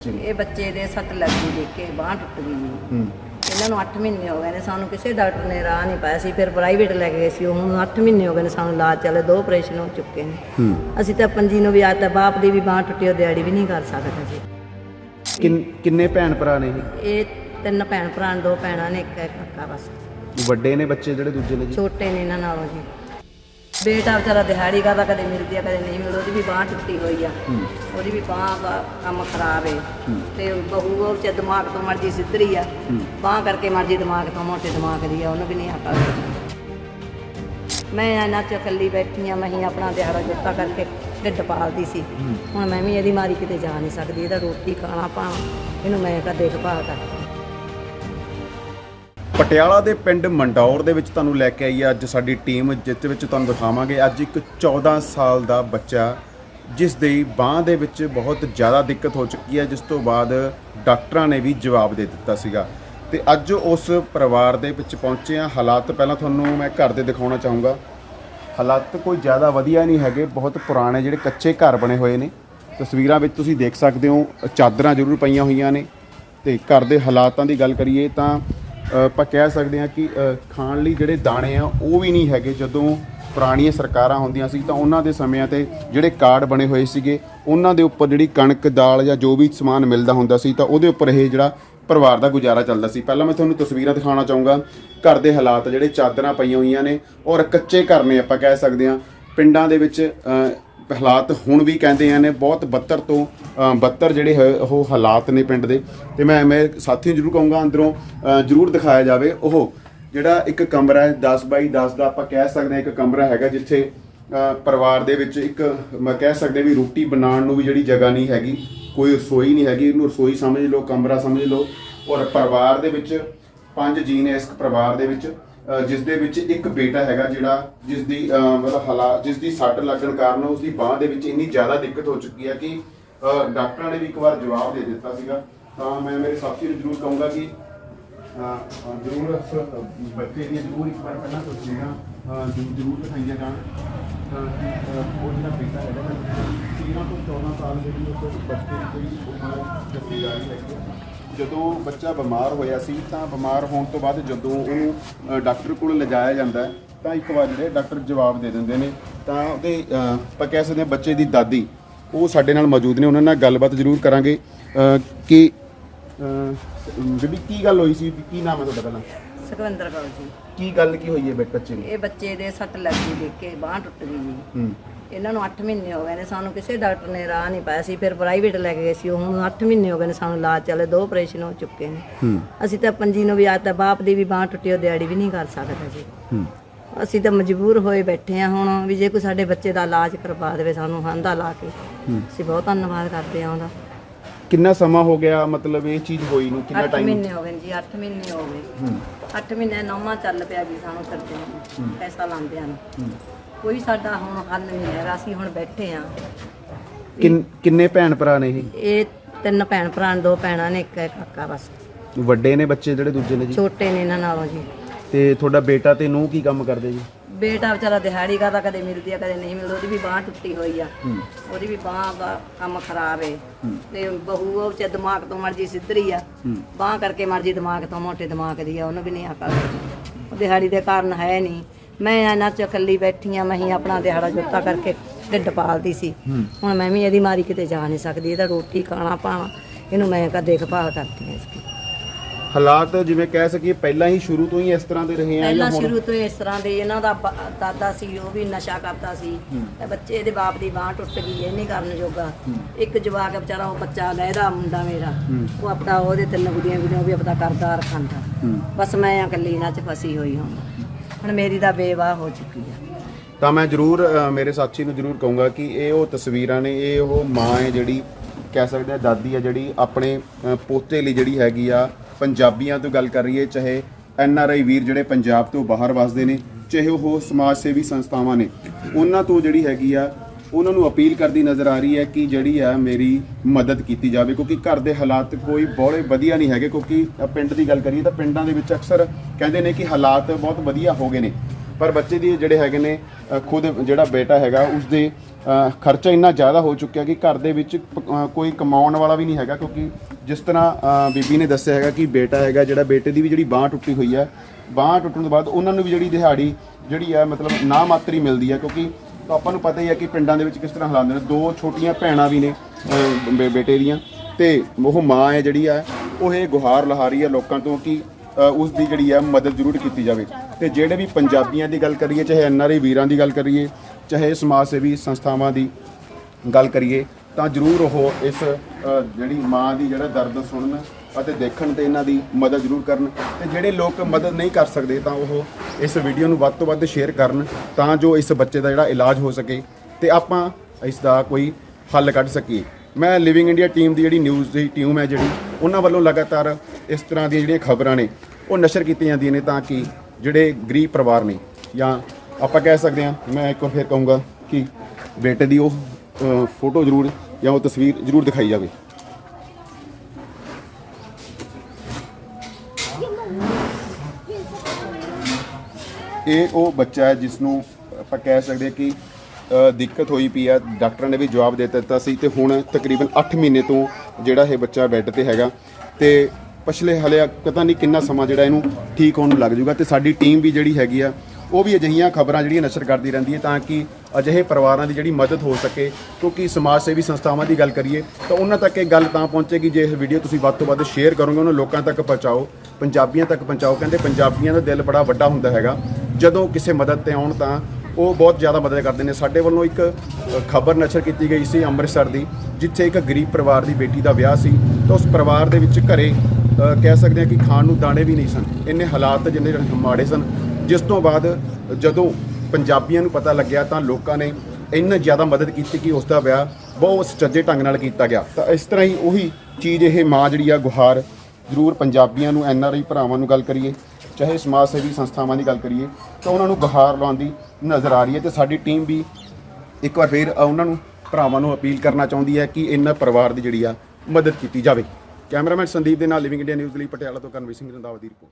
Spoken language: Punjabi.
ਇਹ ਬੱਚੇ ਦੇ ਸੱਟ ਲੱਗੀ ਦੇਖ ਕੇ ਬਾਂਹ ਟੁੱਟ ਗਈ ਜੀ। ਹੂੰ। ਇਹਨਾਂ ਨੂੰ 8 ਮਹੀਨੇ ਹੋ ਗਏ ਨੇ ਸਾਨੂੰ ਕਿਸੇ ਡਾਕਟਰ ਨੇ ਰਾਹ ਨਹੀਂ ਪਾਇਆ ਸੀ ਫਿਰ ਪ੍ਰਾਈਵੇਟ ਲੈ ਕੇ ਗਏ ਸੀ ਹੁਣ 8 ਮਹੀਨੇ ਹੋ ਗਏ ਨੇ ਸਾਨੂੰ ਇਲਾਜ ਚੱਲੇ ਦੋ ਆਪਰੇਸ਼ਨ ਹੋ ਚੁੱਕੇ ਨੇ। ਅਸੀਂ ਤਾਂ ਪੰਜੀ ਨੂੰ ਵੀ ਆਤਾ ਬਾਪ ਦੀ ਵੀ ਬਾਂਹ ਟੁੱਟੀ ਉਹ ਦਿਹਾੜੀ ਵੀ ਨਹੀਂ ਕਰ ਸਕਦੇ ਸੀ ਕਿੰਨ- ਭੈਣ ਭਰਾ ਨੇ ਇਹ? ਇਹ ਤਿੰਨ ਭੈਣ ਭਰਾ ਨੇ ਦੋ ਭੈਣਾਂ ਨੇ ਇੱਕ ਇੱਕ ਕਾਕਾ ਬਸ। ਵੱਡੇ ਨੇ ਬੱਚੇ ਜਿਹੜੇ ਦੂਜੇ ਨੇ ਜੀ? ਛੋਟੇ ਨੇ ਇਹਨਾਂ ਨਾਲੋਂ ਜੀ। ਬੇਟਾ ਵਿਚਾਰਾ ਦਿਹਾੜੀ ਕਰਦਾ ਕਦੇ ਮਿਲਦੀ ਆ ਕਦੇ ਨਹੀਂ ਮਿਲਦੀ ਉਹਦੀ ਵੀ ਬਾਂਹ ਟੁੱਟੀ ਹੋਈ ਆ। ਉਹਦੀ ਵੀ ਬਾਂਹ ਦਾ ਕੰਮ ਖਰਾਬ ਹੂੰ। ਤੇ ਬਹੂ ਉਹ ਚ ਦਿਮਾਗ ਤੋਂ ਮਰਜ਼ੀ ਸਿੱਧਰੀ ਆ। ਬਾਂਹ ਕਰਕੇ ਮਰਜ਼ੀ ਦਿਮਾਗ ਤੋਂ ਮੋਟੇ ਦਿਮਾਗ ਦੀ ਆ ਉਹਨੂੰ ਵੀ ਨਹੀਂ ਅਕਲ ਮੈਂ ਇਹਨਾਂ ਚ ਇਕੱਲੀ ਬੈਠੀ ਆ ਮੈਂ ਹੀ ਆਪਣਾ ਦਿਹਾੜਾ ਜੁੱਤਾ ਕਰਕੇ ਢਿੱਡ ਪਾਲਦੀ ਸੀ। ਹੁਣ ਮੈਂ ਵੀ ਇਹਦੀ ਮਾਰੀ ਕਿਤੇ ਜਾ ਨਹੀਂ ਸਕਦੀ ਇਹਦਾ ਰੋਟੀ ਖਾਣਾ ਪਾਣਾ ਇਹਨੂੰ ਮੈਂ ਕਾ ਦੇਖਭਾਲ ਕਰਦੀ ਪਟਿਆਲਾ ਦੇ ਪਿੰਡ ਮੰਡੌਰ ਦੇ ਵਿੱਚ ਤੁਹਾਨੂੰ ਲੈ ਕੇ ਆਈ ਹੈ ਅੱਜ ਸਾਡੀ ਟੀਮ ਜਿਸ ਵਿੱਚ ਤੁਹਾਨੂੰ ਦਿਖਾਵਾਂਗੇ ਅੱਜ ਇੱਕ 14 ਸਾਲ ਦਾ ਬੱਚਾ, ਜਿਸ ਦੀ ਬਾਹ ਦੇ ਵਿੱਚ ਬਹੁਤ ਜ਼ਿਆਦਾ ਦਿੱਕਤ ਹੋ ਚੁੱਕੀ ਹੈ, ਜਿਸ ਤੋਂ ਬਾਅਦ ਡਾਕਟਰਾਂ ਨੇ ਵੀ ਜਵਾਬ ਦੇ ਦਿੱਤਾ ਸੀਗਾ। ਤੇ ਅੱਜ ਉਸ ਪਰਿਵਾਰ ਦੇ ਵਿੱਚ ਪਹੁੰਚੇ ਆ ਹਾਲਾਤ ਪਹਿਲਾਂ ਤੁਹਾਨੂੰ ਮੈਂ ਘਰ ਦੇ ਦਿਖਾਉਣਾ ਚਾਹੂੰਗਾ। ਹਾਲਾਤ ਕੋਈ ਜ਼ਿਆਦਾ ਵਧੀਆ ਨਹੀਂ ਹੈਗੇ, ਬਹੁਤ ਪੁਰਾਣੇ ਜਿਹੜੇ ਕੱਚੇ ਘਰ ਬਣੇ ਹੋਏ ਨੇ। ਤਸਵੀਰਾਂ ਵਿੱਚ ਤੁਸੀਂ ਦੇਖ ਸਕਦੇ ਹੋ, ਚਾਦਰਾਂ ਜ਼ਰੂਰ ਪਈਆਂ ਹੋਈਆਂ ਨੇ। ਤੇ ਘਰ ਦੇ ਹਾਲਾਤਾਂ ਦੀ ਗੱਲ ਕਰੀਏ ਤਾਂ ਆਪਾਂ ਕਹਿ ਸਕਦੇ ਹਾਂ ਕਿ ਖਾਣ ਲਈ ਜਿਹੜੇ ਦਾਣੇ ਆ, ਉਹ ਵੀ ਨਹੀਂ ਹੈਗੇ। ਜਦੋਂ ਪੁਰਾਣੀਆਂ ਸਰਕਾਰਾਂ ਹੁੰਦੀਆਂ ਸੀ, ਤਾਂ ਉਹਨਾਂ ਦੇ ਸਮਿਆਂ ਤੇ ਜਿਹੜੇ ਕਾਰਡ ਬਣੇ ਹੋਏ ਸੀਗੇ, ਉਹਨਾਂ ਦੇ ਉੱਪਰ ਜਿਹੜੀ ਕਣਕ, ਦਾਲ ਜਾਂ ਜੋ ਵੀ ਸਮਾਨ ਮਿਲਦਾ ਹੁੰਦਾ ਸੀ, ਤਾਂ ਉਹਦੇ ਉੱਪਰ ਇਹ ਜਿਹੜਾ ਪਰਿਵਾਰ ਦਾ ਗੁਜ਼ਾਰਾ ਚੱਲਦਾ ਸੀ। ਪਹਿਲਾਂ ਮੈਂ ਤੁਹਾਨੂੰ ਤਸਵੀਰਾਂ ਦਿਖਾਉਣਾ ਚਾਹੂੰਗਾ। ਘਰ ਦੇ ਹਾਲਾਤ ਜਿਹੜੇ ਚਾਦਰਾਂ ਪਈਆਂ ਹੋਈਆਂ ਨੇ, ਔਰ ਕੱਚੇ ਘਰ ਨੇ ਆਪਾਂ ਕਹਿ ਸਕਦੇ ਹਾਂ। ਪਿੰਡਾਂ ਦੇ ਵਿੱਚ ਹਾਲਾਤ ਹੁਣ ਵੀ ਕਹਿੰਦੇ ਆ ਨੇ, ਬਹੁਤ ਬੱਤਰ ਤੋਂ ਬੱਤਰ ਜਿਹੜੇ ਹੈ, ਉਹ ਹਾਲਾਤ ਨੇ ਪਿੰਡ ਦੇ। ਤੇ ਮੈਂ ਮੈਂ ਸਾਥੀਆਂ ਜ਼ਰੂਰ ਕਹੂੰਗਾ, ਅੰਦਰੋਂ ਜ਼ਰੂਰ ਦਿਖਾਇਆ ਜਾਵੇ। ਉਹ ਜਿਹੜਾ ਇੱਕ ਕਮਰਾ ਹੈ 10 ਬਾਈ 10 ਦਾ ਆਪਾਂ ਕਹਿ ਸਕਦੇ ਹਾਂ, ਇੱਕ ਕਮਰਾ ਹੈਗਾ ਜਿੱਥੇ ਪਰਿਵਾਰ ਦੇ ਵਿੱਚ ਇੱਕ, ਮੈਂ ਕਹਿ ਸਕਦੇ ਵੀ ਰੋਟੀ ਬਣਾਉਣ ਨੂੰ ਵੀ ਜਿਹੜੀ ਜਗ੍ਹਾ ਨਹੀਂ ਹੈਗੀ, ਕੋਈ ਰਸੋਈ ਨਹੀਂ ਹੈਗੀ, ਇਹਨੂੰ ਰਸੋਈ ਸਮਝ ਲਓ, ਕਮਰਾ ਸਮਝ ਲਓ। ਔਰ ਪਰਿਵਾਰ ਦੇ ਵਿੱਚ, ਪੰਜ ਜੀ ਨੇ ਇਸ ਪਰਿਵਾਰ ਦੇ ਵਿੱਚ। ਜਿਸ ਦੇ ਵਿੱਚ ਇੱਕ ਬੇਟਾ ਹੈਗਾ ਜਿਹੜਾ ਜਿਸ ਦੀ ਮਤਲਬ ਹਾਲਾਤ ਜਿਸ ਦੀ ਸੱਟ ਲੱਗਣ ਕਾਰਨ ਉਸ ਦੀ ਬਾਹ ਦੇ ਵਿੱਚ ਇੰਨੀ ਜ਼ਿਆਦਾ ਦਿੱਕਤ ਹੋ ਚੁੱਕੀ ਹੈ ਕਿ ਡਾਕਟਰਾਂ ਨੇ ਵੀ ਇੱਕ ਵਾਰ ਜਵਾਬ ਦੇ ਦਿੱਤਾ ਸੀਗਾ। ਤਾਂ ਮੈਂ ਮੇਰੇ ਸਾਥੀ ਨੂੰ ਜ਼ਰੂਰ ਕਹੂੰਗਾ ਕਿ ਜ਼ਰੂਰ ਬੱਚੇ ਦੀ ਜ਼ਰੂਰ ਇੱਕ ਵਾਰ ਪਹਿਲਾਂ ਤਸਵੀਰਾਂ ਜ਼ਰੂਰ ਦਿਖਾਈਆਂ ਜਾਣ। ਉਹ ਜਿਹੜਾ ਬੇਟਾ ਹੈਗਾ ਨਾ 13 ਤੋਂ 14 ਸਾਲ ਦੇ ਲਈ ਬੱਚੇ ਦੀ ਜਿਹੜੀ ਉਮਰ ਦੱਸੀ ਜਾ ਰਹੀ ਹੈ। ਜਦੋਂ ਬੱਚਾ ਬਿਮਾਰ ਹੋਇਆ ਸੀ ਤਾਂ ਬਿਮਾਰ ਹੋਣ ਤੋਂ ਬਾਅਦ ਜਦੋਂ ਉਹਨੂੰ ਡਾਕਟਰ ਕੋਲ ਲਿਜਾਇਆ ਜਾਂਦਾ ਹੈ, ਤਾਂ ਇੱਕ ਵਾਰ ਜਿਹੜੇ ਡਾਕਟਰ ਜਵਾਬ ਦੇ ਦਿੰਦੇ ਨੇ ਤਾਂ ਉਹਦੇ ਆਪਾਂ ਕਹਿ ਸਕਦੇ ਹਾਂ ਬੱਚੇ ਦੀ ਦਾਦੀ ਉਹ ਸਾਡੇ ਨਾਲ ਮੌਜੂਦ ਨੇ ਉਹਨਾਂ ਨਾਲ ਗੱਲਬਾਤ ਜ਼ਰੂਰ ਕਰਾਂਗੇ। ਕਿ ਬੀਬੀ ਕੀ ਗੱਲ ਹੋਈ ਸੀ? ਕੀ ਨਾਮ ਹੈ ਤੁਹਾਡਾ ਪਹਿਲਾਂ? ਸੁਖਵਿੰਦਰ ਕੌਰ ਜੀ। ਕੀ ਗੱਲ ਕੀ ਹੋਈ ਹੈ ਬੱਚੇ ਨੂੰ ਇਹ ਬੱਚੇ ਦੇ ਸੱਟ ਲੱਗੀ ਦੇਖ ਕੇ ਬਾਂਹ ਟੁੱਟ ਗਈ ਜੀ। ਹੂੰ। ਇਹਨਾਂ ਨੂੰ 8 ਮਹੀਨੇ ਹੋ ਗਏ ਨੇ ਸਾਨੂੰ ਕਿਸੇ ਡਾਕਟਰ ਨੇ ਰਾਹ ਨਹੀਂ ਪਾਇਆ ਸੀ ਫਿਰ ਪ੍ਰਾਈਵੇਟ ਲੈ ਕੇ ਗਏ ਸੀ ਹੁਣ 8 ਮਹੀਨੇ ਹੋ ਗਏ ਨੇ ਸਾਨੂੰ ਇਲਾਜ ਚੱਲੇ ਦੋ ਆਪਰੇਸ਼ਨ ਹੋ ਚੁੱਕੇ ਨੇ। ਅਸੀਂ ਤਾਂ ਪੰਜੀ ਨੂੰ ਵੀ ਆਤਾ ਬਾਪ ਦੀ ਵੀ ਬਾਂਹ ਟੁੱਟੀ ਉਹ ਦਿਹਾੜੀ ਵੀ ਨਹੀਂ ਕਰ ਸਕਦੇ ਹੂੰ। ਅਸੀਂ ਤਾਂ ਮਜਬੂਰ ਹੋਏ ਬੈਠੇ ਆ ਹੁਣ ਵੀ ਜੇ ਕੋਈ ਸਾਡੇ ਬੱਚੇ ਦਾ ਇਲਾਜ ਕਰਵਾ ਦੇਵੇ ਸਾਨੂੰ ਹੰਦਾ ਲਾ ਕੇ। ਅਸੀਂ ਬਹੁਤ ਧੰਨਵਾਦ ਕਰਦੇ ਆ ਉਹਦਾ। ਕਿੰਨਾ ਸਮਾਂ ਹੋ ਗਿਆ ਮਤਲਬ ਇਹ ਚੀਜ਼ ਹੋਈ ਨੂੰ ਕਿੰਨਾ 8 ਟਾਈਮ ਮਹੀਨੇ ਹੋ ਗਏ ਜੀ 8 ਮਹੀਨੇ ਹੋ ਗਏ। ਹੂੰ। 8 ਮਹੀਨੇ ਨੌਵਾਂ ਚੱਲ ਪਿਆ ਜੀ ਸਾਨੂੰ ਕਰਦੇ ਨੂੰ ਪੈਸਾ ਲਾਉਂਦਿਆਂ ਨੂੰ। ਹੂੰ। ਕੋਈ ਸਾਡਾ ਹੁਣ ਹੱਲ ਨਹੀਂ ਹੈਗਾ ਅਸੀਂ ਹੁਣ ਬੈਠੇ ਆ ਕਿੰਨ- ਕਿੰਨੇ ਭੈਣ ਭਰਾ ਨੇ ਇਹ? ਇਹ ਤਿੰਨ ਭੈਣ ਭਰਾ ਨੇ ਦੋ ਭੈਣਾਂ ਨੇ ਇੱਕ ਇੱਕ ਕਾਕਾ ਬਸ। ਵੱਡੇ ਨੇ ਬੱਚੇ ਜਿਹੜੇ ਦੂਜੇ ਨੇ ਜੀ? ਛੋਟੇ ਨੇ ਇਹਨਾਂ ਨਾਲੋਂ ਜੀ। ਤੇ ਤੁਹਾਡਾ ਬੇਟਾ ਤੇ ਨੂੰ ਕੀ ਕੰਮ ਕਰਦੇ ਜੀ? ਬੇਟਾ ਵਿਚਾਰਾ ਦਿਹਾੜੀ ਕਰਦਾ ਕਦੇ ਮਿਲਦੀ ਆ ਕਦੇ ਨਹੀਂ ਮਿਲਦੀ ਉਹਦੀ ਵੀ ਬਾਂਹ ਟੁੱਟੀ ਹੋਈ ਆ। ਉਹਦੀ ਵੀ ਬਾਂਹ ਦਾ ਕੰਮ ਖਰਾਬ ਹੂੰ। ਤੇ ਬਹੂ ਉਹ ਚ ਦਿਮਾਗ ਤੋਂ ਮਰਜ਼ੀ ਸਿੱਧਰੀ ਆ। ਬਾਂਹ ਕਰਕੇ ਮਰਜ਼ੀ ਦਿਮਾਗ ਤੋਂ ਮੋਟੇ ਦਿਮਾਗ ਦੀ ਆ ਉਹਨੂੰ ਵੀ ਨਹੀਂ ਅਕਲ ਦਿਹਾੜੀ ਦੇ ਕਾਰਨ ਹੈ ਨਹੀਂ। ਮੈਂ ਇਹਨਾਂ ਚ ਇਕੱਲੀ ਬੈਠੀ ਆ ਮੈਂ ਹੀ ਆਪਣਾ ਦਿਹਾੜਾ ਜੁੱਤਾ ਕਰਕੇ ਢਿੱਡ ਪਾਲਦੀ ਸੀ ਹੁਣ ਮੈਂ ਵੀ ਇਹਦੀ ਮਾਰੀ ਕਿਤੇ ਜਾ ਨਹੀਂ ਸਕਦੀ ਇਹਦਾ ਰੋਟੀ ਖਾਣਾ ਪਾਣਾ ਇਹਨੂੰ ਮੈਂ ਕਾ ਦੇਖਭਾਲ ਕਰਦੀ ਹਾਂ ਇਸकी ਹਾਲਾਤ ਜਿਵੇਂ ਕਹਿ ਸਕੀਏ ਪਹਿਲਾਂ ਹੀ ਸ਼ੁਰੂ ਤੋਂ ਹੀ ਇਸ ਤਰ੍ਹਾਂ ਦੇ ਰਹੇ ਆ ਪਹਿਲਾਂ ਸ਼ੁਰੂ ਤੋਂ ਹੀ ਇਸ ਤਰ੍ਹਾਂ ਦੇ ਇਹਨਾਂ ਦਾ ਬ- ਦਾਦਾ ਸੀ ਉਹ ਵੀ ਨਸ਼ਾ ਕਰਦਾ ਸੀ। ਤੇ ਬੱਚੇ ਦੇ ਬਾਪ ਦੀ ਬਾਹ ਟੁੱਟ ਗਈ ਇਹ ਨਹੀਂ ਕਰਨ ਜੋਗਾ। ਇੱਕ ਜਵਾਕ ਵਿਚਾਰਾ ਉਹ ਬੱਚਾ ਲਹਿਦਾ ਮੁੰਡਾ ਮੇਰਾ। ਉਹ ਆਪਣਾ ਉਹਦੇ ਤਿੰਨ ਗੁੱਡੀਆਂ ਗੁੱਡੀਆਂ ਉਹ ਵੀ ਆਪਣਾ ਕਰਦਾ ਰਖਾਂਦਾ। ਬਸ ਮੈਂ ਆ ਇਕੱਲੀ ਇਹਨਾਂ 'ਚ ਫਸੀ ਹੋਈ ਹਾਂ ਹੁਣ ਮੇਰੀ ਤਾਂ ਬੇਵਾਹ ਹੋ ਚੁੱਕੀ ਆ। ਤਾਂ ਮੈਂ ਜਰੂਰ ਮੇਰੇ ਸਾਥੀ ਨੂੰ ਜਰੂਰ ਕਹੂੰਗਾ ਕਿ ਇਹ ਉਹ ਤਸਵੀਰਾਂ ਨੇ, ਇਹ ਉਹ ਮਾਂ ਹੈ ਜਿਹੜੀ ਕਹਿ ਸਕਦੇ ਆ ਦਾਦੀ ਆ ਜਿਹੜੀ ਆਪਣੇ ਪੋਤੇ ਲਈ ਜਿਹੜੀ ਹੈਗੀ ਆ, ਪੰਜਾਬੀਆਂ ਤੋਂ ਗੱਲ ਕਰ ਰਹੀ ਹੈ, ਚਾਹੇ ਐਨ ਆਰ ਆਈ ਵੀਰ ਜਿਹੜੇ ਪੰਜਾਬ ਤੋਂ ਬਾਹਰ ਵਸਦੇ ਨੇ, ਚਾਹੇ ਉਹ ਸਮਾਜ ਸੇਵੀ ਸੰਸਥਾਵਾਂ ਨੇ, ਉਹਨਾਂ ਤੋਂ ਜਿਹੜੀ ਹੈਗੀ ਆ ਉਹਨਾਂ ਨੂੰ ਅਪੀਲ ਕਰਦੀ ਨਜ਼ਰ ਆ ਰਹੀ ਹੈ ਕਿ ਜਿਹੜੀ ਆ ਮੇਰੀ ਮਦਦ ਕੀਤੀ ਜਾਵੇ ਕਿਉਂਕਿ ਘਰ ਦੇ ਹਾਲਾਤ ਕੋਈ ਬੋਲੇ ਵਧੀਆ ਨਹੀਂ ਹੈਗੇ ਕਿਉਂਕਿ ਪਿੰਡ ਦੀ ਗੱਲ ਕਰੀਏ ਤਾਂ ਪਿੰਡਾਂ ਦੇ ਵਿੱਚ ਅਕਸਰ ਕਹਿੰਦੇ ਨੇ ਕਿ ਹਾਲਾਤ ਬਹੁਤ ਵਧੀਆ ਹੋ ਗਏ ਨੇ। ਪਰ ਬੱਚੇ ਦੀ ਜਿਹੜੇ ਹੈਗੇ ਨੇ ਖੁਦ ਜਿਹੜਾ ਬੇਟਾ ਹੈਗਾ ਉਸਦੇ ਅ, ਖਰਚਾ ਇੰਨਾ ਜ਼ਿਆਦਾ ਹੋ ਚੁੱਕਿਆ ਕਿ ਘਰ ਦੇ ਵਿੱਚ ਕੋਈ ਕਮਾਉਣ ਵਾਲਾ ਵੀ ਨਹੀਂ ਹੈਗਾ ਕਿਉਂਕਿ ਜਿਸ ਤਰ੍ਹਾਂ ਬੀਬੀ ਨੇ ਦੱਸਿਆ ਹੈਗਾ ਕਿ ਬੇਟਾ ਹੈਗਾ ਜਿਹੜਾ ਬੇਟੇ ਦੀ ਵੀ ਜਿਹੜੀ ਬਾਹ ਟੁੱਟੀ ਹੋਈ ਹੈ ਬਾਹ ਟੁੱਟਣ ਤੋਂ ਬਾਅਦ ਉਹਨਾਂ ਨੂੰ ਵੀ ਜਿਹੜੀ ਦਿਹਾੜੀ ਜਿਹੜੀ ਹੈ ਮਤਲਬ ਨਾ ਮਾਤਰੀ ਮਿਲਦੀ ਹੈ ਕਿਉਂਕਿ ਤਾਂ ਆਪਾਂ ਨੂੰ ਪਤਾ ਹੀ ਹੈ ਕਿ ਪਿੰਡਾਂ ਦੇ ਵਿੱਚ ਕਿਸ ਤਰ੍ਹਾਂ ਹਾਲਾਤ ਨੇ। ਦੋ ਛੋਟੀਆਂ ਭੈਣਾਂ ਵੀ ਨੇ ਅ, ਬੇ- ਬੇਟੇ ਦੀਆਂ ਤੇ ਉਹ ਮਾਂ ਹੈ ਜਿਹੜੀ ਹੈ ਉਹ ਇਹ ਗੁਹਾਰ ਲਹਾ ਰਹੀ ਹੈ ਲੋਕਾਂ ਤੋਂ ਕਿ ਅ, ਉਸ ਦੀ ਜਿਹੜੀ ਹੈ ਮਦਦ ਜ਼ਰੂਰ ਕੀਤੀ ਜਾਵੇ। ਤੇ ਜਿਹੜੇ ਵੀ ਪੰਜਾਬੀਆਂ ਦੀ ਗੱਲ ਕਰੀਏ ਚਾਹੇ ਐਨਆਰਆਈ ਵੀਰਾਂ ਦੀ ਗੱਲ ਕਰੀਏ ਚਾਹੇ ਸਮਾਜ ਸੇਵੀ ਸੰਸਥਾਵਾਂ ਦੀ ਗੱਲ ਕਰੀਏ ਤਾਂ ਜ਼ਰੂਰ ਉਹ ਇਸ ਅ, ਜਿਹੜੀ ਮਾਂ ਦੀ ਜਿਹੜਾ ਦਰਦ ਸੁਣਨ ਅਤੇ ਦੇਖਣ ਤੇ ਇਹਨਾਂ ਦੀ ਮਦਦ ਜ਼ਰੂਰ ਕਰਨ ਤੇ ਜਿਹੜੇ ਲੋਕ ਮਦਦ ਨਹੀਂ ਕਰ ਸਕਦੇ ਤਾਂ ਉਹ ਇਸ ਵੀਡੀਓ ਨੂੰ ਵੱਧ ਤੋਂ ਵੱਧ ਸ਼ੇਅਰ ਕਰਨ ਤਾਂ ਜੋ ਇਸ ਬੱਚੇ ਦਾ ਜਿਹੜਾ ਇਲਾਜ ਹੋ ਸਕੇ ਤੇ ਆਪਾਂ ਇਸ ਦਾ ਕੋਈ ਹੱਲ ਕੱਢ ਸਕੀਏ। ਮੈਂ ਲਿਵਿੰਗ ਇੰਡੀਆ ਟੀਮ ਦੀ ਜਿਹੜੀ ਨਿਊਜ਼ ਦੀ ਟੀਮ ਹੈ ਜਿਹੜੀ, ਉਹਨਾਂ ਵੱਲੋਂ ਲਗਾਤਾਰ ਇਸ ਤਰ੍ਹਾਂ ਦੀਆਂ ਜਿਹੜੀਆਂ ਖਬਰਾਂ ਨੇ, ਉਹ ਨਸ਼ਰ ਕੀਤੀਆਂ ਜਾਂਦੀਆਂ ਨੇ ਤਾਂ ਕਿ ਜਿਹੜੇ ਗਰੀਬ ਪਰਿਵਾਰ ਨੇ ਜਾਂ ਆਪਾਂ ਕਹਿ ਸਕਦੇ ਹਾਂ, ਮੈਂ ਇੱਕ ਵਾਰ ਫਿਰ ਕਹੂੰਗਾ ਕਿ ਬੇਟੇ ਦੀ ਉਹ ਫੋਟੋ ਜ਼ਰੂਰ ਜਾਂ ਉਹ ਤਸਵੀਰ ਜ਼ਰੂਰ ਦਿਖਾਈ ਜਾਵੇ। ਇਹ ਉਹ ਬੱਚਾ ਹੈ ਜਿਸ ਨੂੰ ਆਪਾਂ ਕਹਿ ਸਕਦੇ ਹਾਂ ਕਿ ਅ, ਦਿੱਕਤ ਹੋਈ ਪਈ ਆ। ਡਾਕਟਰਾਂ ਨੇ ਵੀ ਜਵਾਬ ਦੇ ਦਿੱਤਾ ਸੀ ਤੇ ਹੁਣ ਤਕਰੀਬਨ 8 ਮਹੀਨੇ ਤੋਂ ਜਿਹੜਾ ਇਹ ਬੱਚਾ ਬੈੱਡ ਤੇ ਹੈਗਾ। ਤੇ ਪਿਛਲੇ ਹਲੇ ਪਤਾ ਨਹੀਂ ਕਿੰਨਾ ਸਮਾਂ ਜਿਹੜਾ ਇਹਨੂੰ ਠੀਕ ਹੋਣ ਨੂੰ ਲੱਗ ਜਾਊਗਾ ਤੇ ਸਾਡੀ ਟੀਮ ਵੀ ਜਿਹੜੀ ਹੈਗੀ ਆ ਉਹ ਵੀ ਅਜਿਹੀਆਂ ਖਬਰਾਂ ਜਿਹੜੀਆਂ ਨਸ਼ਰ ਕਰਦੀ ਰਹਿੰਦੀ ਹੈ ਤਾਂ ਕਿ ਅਜਿਹੇ ਪਰਿਵਾਰਾਂ ਦੀ ਜਿਹੜੀ ਮਦਦ ਹੋ ਸਕੇ। ਕਿਉਂਕਿ ਸਮਾਜ ਸੇਵੀ ਸੰਸਥਾਵਾਂ ਦੀ ਗੱਲ ਕਰੀਏ ਤਾਂ ਉਹਨਾਂ ਤੱਕ ਇਹ ਗੱਲ ਤਾਂ ਪਹੁੰਚੇਗੀ ਜੇ ਇਹ ਵੀਡੀਓ ਤੁਸੀਂ ਵੱਧ ਤੋਂ ਵੱਧ ਸ਼ੇਅਰ ਕਰੋਗੇ ਉਹਨਾਂ ਲੋਕਾਂ ਤੱਕ ਪਹੁੰਚਾਓ। ਪੰਜਾਬੀਆਂ ਤੱਕ ਪਹੁੰਚਾਓ। ਕਹਿੰਦੇ ਪੰਜਾਬੀਆਂ ਦਾ ਦਿਲ ਬੜਾ ਵੱਡਾ ਹੁੰਦਾ ਹੈਗਾ। ਜਦੋਂ ਕਿਸੇ ਮਦਦ ਤੇ ਆਉਣ ਤਾਂ ਉਹ ਬਹੁਤ ਜ਼ਿਆਦਾ ਮਦਦ ਕਰਦੇ ਨੇ। ਸਾਡੇ ਵੱਲੋਂ ਇੱਕ ਖਬਰ ਨਸ਼ਰ ਕੀਤੀ ਗਈ ਸੀ ਅੰਮ੍ਰਿਤਸਰ ਦੀ, ਜਿੱਥੇ ਇੱਕ ਗਰੀਬ ਪਰਿਵਾਰ ਦੀ ਬੇਟੀ ਦਾ ਵਿਆਹ ਸੀ। ਤਾਂ ਉਸ ਪਰਿਵਾਰ ਦੇ ਵਿੱਚ ਘਰੇ ਕਹਿ ਸਕਦੇ ਹਾਂ ਕਿ ਖਾਣ ਨੂੰ ਦਾਣੇ ਵੀ ਨਹੀਂ ਸਨ। ਇੰਨੇ ਹਾਲਾਤ ਜਿੰਨੇ ਮਾੜੇ ਸਨ। ਜਿਸ ਤੋਂ ਬਾਅਦ ਜਦੋਂ ਪੰਜਾਬੀਆਂ ਨੂੰ ਪਤਾ ਲੱਗਿਆ ਤਾਂ ਲੋਕਾਂ ਨੇ ਇੰਨਾ ਜ਼ਿਆਦਾ ਮਦਦ ਕੀਤੀ ਕਿ ਉਸ ਦਾ ਵਿਆਹ ਬਹੁਤ ਸੁਚੱਜੇ ਢੰਗ ਨਾਲ ਕੀਤਾ ਗਿਆ। ਤਾਂ ਇਸ ਤਰ੍ਹਾਂ ਹੀ ਉਹੀ ਚੀਜ਼ ਇਹ ਮਾਂ ਜਿਹੜੀ ਆ ਗੁਹਾਰ ਜ਼ਰੂਰ ਪੰਜਾਬੀਆਂ ਨੂੰ, ਐੱਨ ਆਰ ਆਈ ਭਰਾਵਾਂ ਨੂੰ ਗੱਲ ਕਰੀਏ, ਚਾਹੇ ਸਮਾਜ ਸੇਵੀ ਸੰਸਥਾਵਾਂ ਦੀ ਗੱਲ ਕਰੀਏ, ਤਾਂ ਉਹਨਾਂ ਨੂੰ ਗੁਹਾਰ ਲਾਉਂਦੀ ਨਜ਼ਰ ਆ ਰਹੀ ਹੈ ਤੇ ਸਾਡੀ ਟੀਮ ਵੀ ਇੱਕ ਵਾਰ ਫੇਰ ਉਹਨਾਂ ਨੂੰ ਭਰਾਵਾਂ ਨੂੰ ਅਪੀਲ ਕਰਨਾ ਚਾਹੁੰਦੀ ਹੈ ਕਿ ਇਹਨਾਂ ਪਰਿਵਾਰ ਦੀ ਜਿਹੜੀ ਆ ਮਦਦ ਕੀਤੀ ਜਾਵੇ। ਕੈਮਰਾਮੈਨ ਸੰਦੀਪ ਦੇ ਨਾਲ ਲਿਵਿੰਗ ਇੰਡੀਆ ਨਿਊਜ਼ ਲਈ ਪਟਿਆਲਾ ਤੋਂ ਕਰਨਵੀਰ ਸਿੰਘ ਰੰਦਾਵਾ ਦੀ ਰਿਪੋਰਟ